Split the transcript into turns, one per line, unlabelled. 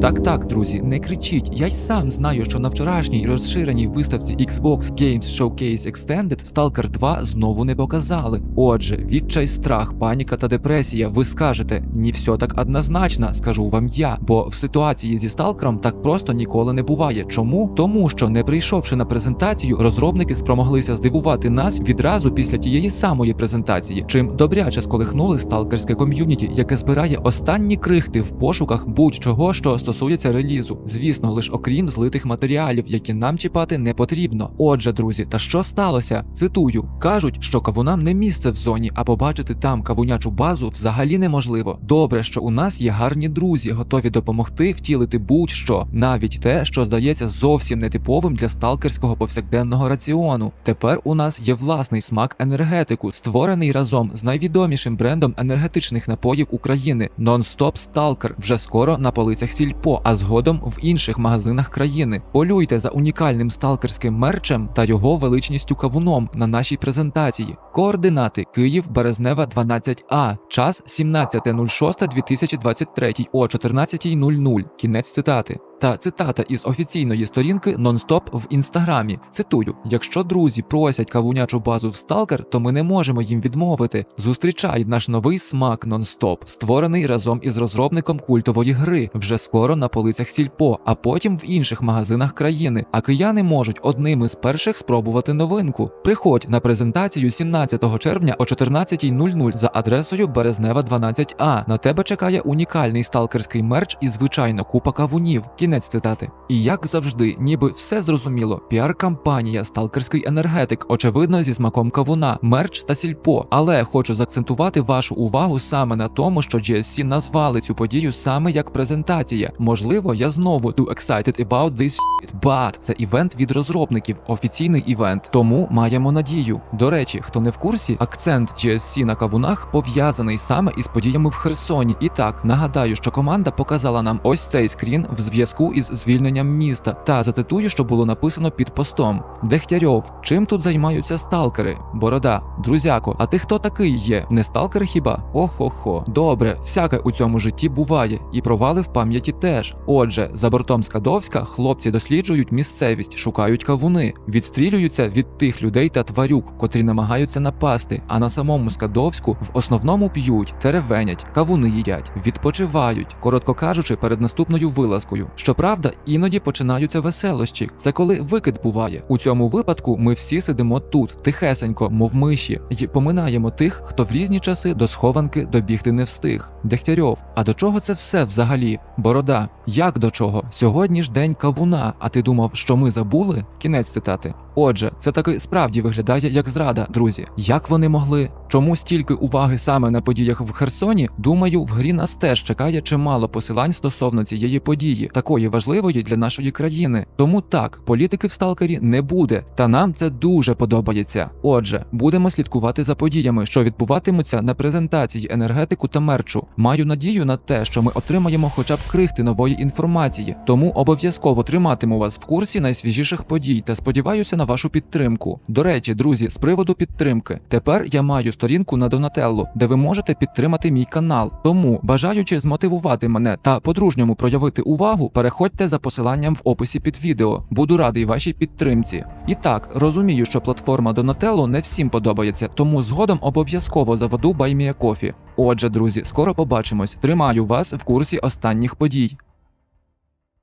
Так, так, друзі, не кричіть. Я й сам знаю, що на вчорашній розширеній виставці Xbox Games Showcase Extended Stalker 2 знову не показали. Отже, відчай, страх, паніка та депресія. Ви скажете, ні все так однозначно, скажу вам я. Бо в ситуації зі сталкером так просто ніколи не буває. Чому? Тому що не прийшовши на презентацію, розробники спромоглися здивувати нас відразу після тієї самої презентації, чим добряче сколихнули сталкерське ком'юніті, яке збирає останні крихти в пошуках будь-чого, що стосується релізу. Звісно, лише окрім злитих матеріалів, які нам чіпати не потрібно. Отже, друзі, та що сталося? Цитую: кажуть, що кавунам не місце в зоні, а побачити там кавунячу базу взагалі неможливо. Добре, що у нас є гарні друзі, готові допомогти втілити будь-що, навіть те, що здається зовсім нетиповим для сталкерського повсякденного раціону. Тепер у нас є власний смак енергетику, створений разом з найвідомішим брендом енергетичних напоїв України Non-Stop Stalker вже скоро на полицях сільпо, а згодом в інших магазинах країни. Полюйте за унікальним сталкерським мерчем та його величністю кавуном на нашій презентації. Координати Київ, Березнева, 12А, час 17.06.2023 о 14.00. Кінець цитати. Та цитата із офіційної сторінки Нонстоп в інстаграмі. Цитую: якщо друзі просять кавунячу базу в сталкер, то ми не можемо їм відмовити. Зустрічай наш новий смак Нонстоп, створений разом із розробником культової гри, вже скоро на полицях сільпо, а потім в інших магазинах країни. А кияни можуть одними з перших спробувати новинку. Приходь на презентацію 17 червня о 14.00 за адресою Березнева 12А. На тебе чекає унікальний сталкерський мерч і звичайно купа кавунів. Кінець цитати. І як завжди, ніби все зрозуміло. Піар-кампанія, сталкерський енергетик, очевидно, зі смаком кавуна, мерч та сільпо. Але хочу заакцентувати вашу увагу саме на тому, що GSC назвали цю подію саме як презентація. Можливо, я знову too excited about this shit, but це івент від розробників, офіційний івент. Тому маємо надію. До речі, хто не в курсі, акцент GSC на кавунах пов'язаний саме із подіями в Херсоні. І так нагадаю, що команда показала нам ось цей скрін в зв'язку із звільненням міста. Та зацитую, що було написано під постом: Дегтярьов, чим тут займаються сталкери? Борода, друзяко, а ти хто такий є? Не сталкер хіба? Охо-хо. Добре, всяке у цьому житті буває, і провали в пам'яті теж. Отже, за бортом Скадовська хлопці досліджують місцевість, шукають кавуни, відстрілюються від тих людей та тварюк, котрі намагаються напасти. А на самому Скадовську в основному п'ють, теревенять, кавуни їдять, відпочивають, коротко кажучи, перед наступною вилазкою. Щоправда, іноді починаються веселощі. Це коли викид буває. У цьому випадку ми всі сидимо тут, тихесенько, мов миші, і поминаємо тих, хто в різні часи до схованки добігти не встиг. Дегтярьов, а до чого це все взагалі? Борода, як до чого? Сьогодні ж день кавуна. А ти думав, що ми забули? Кінець цитати. Отже, це таки справді виглядає як зрада, друзі. Як вони могли? Чому стільки уваги саме на подіях в Херсоні? Думаю, в грі нас теж чекає чимало посилань стосовно цієї події, такої важливої для нашої країни. Тому так, політики в сталкері не буде, та нам це дуже подобається. Отже, будемо слідкувати за подіями, що відбуватимуться на презентації енергетику та мерчу. Маю надію на те, що ми отримаємо хоча б крихти нової інформації, тому обов'язково триматиму вас в курсі найсвіжіших подій та сподіваюся на вашу підтримку. До речі, друзі, з приводу підтримки, тепер я маю сторінку на Донателло, де ви можете підтримати мій канал. Тому, бажаючи змотивувати мене та по-дружньому проявити увагу, переходьте за посиланням в описі під відео. Буду радий вашій підтримці. І так, розумію, що платформа Donatello не всім подобається, тому згодом обов'язково заведу BuyMeACoffee. Отже, друзі, скоро побачимось. Тримаю вас в курсі останніх подій.